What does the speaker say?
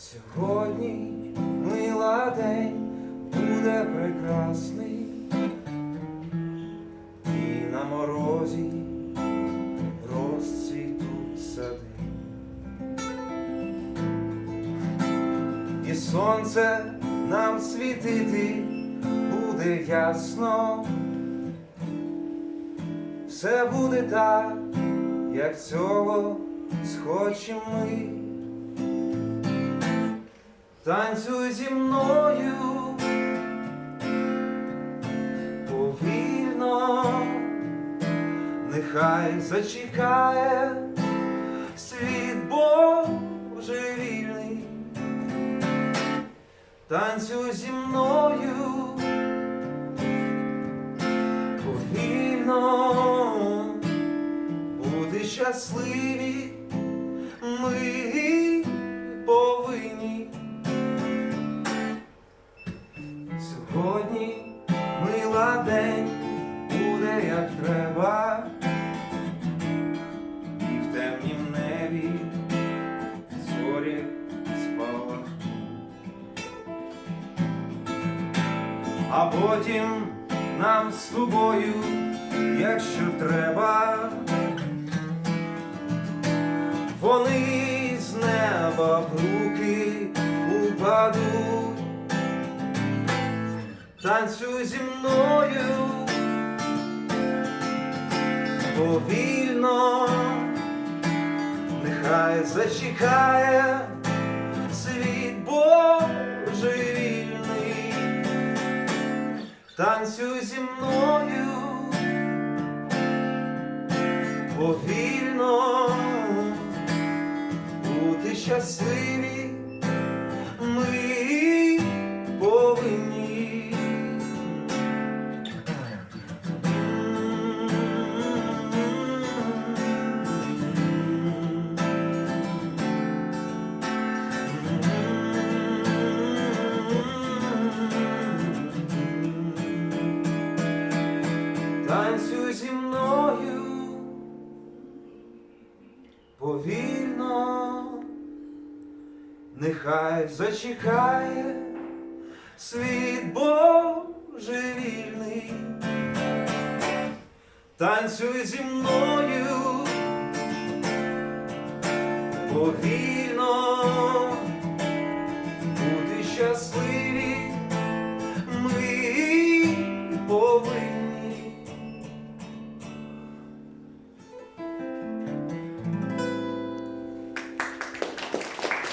Сьогодні мила день буде прекрасний, і на морозі розцвітуть сади. І сонце нам світити буде ясно, все буде так, як цього схочемо ми. Танцюй зі мною. Повільно, нехай зачекає світ божевільний. Танцюй зі мною. Повільно, бути щасливі Сьогодні мила день буде як треба, і в темнім небі зорі спалахнуть. А потім нам з тобою, якщо треба, вони з неба в руки упадуть. Танцюй зі мною. Повільно, нехай зачекає світ божевільний. Танцюй зі мною. Повільно, бути щасливі повільно, нехай зачекає світ божевільний, танцюй зі мною повільно, бути щасливим.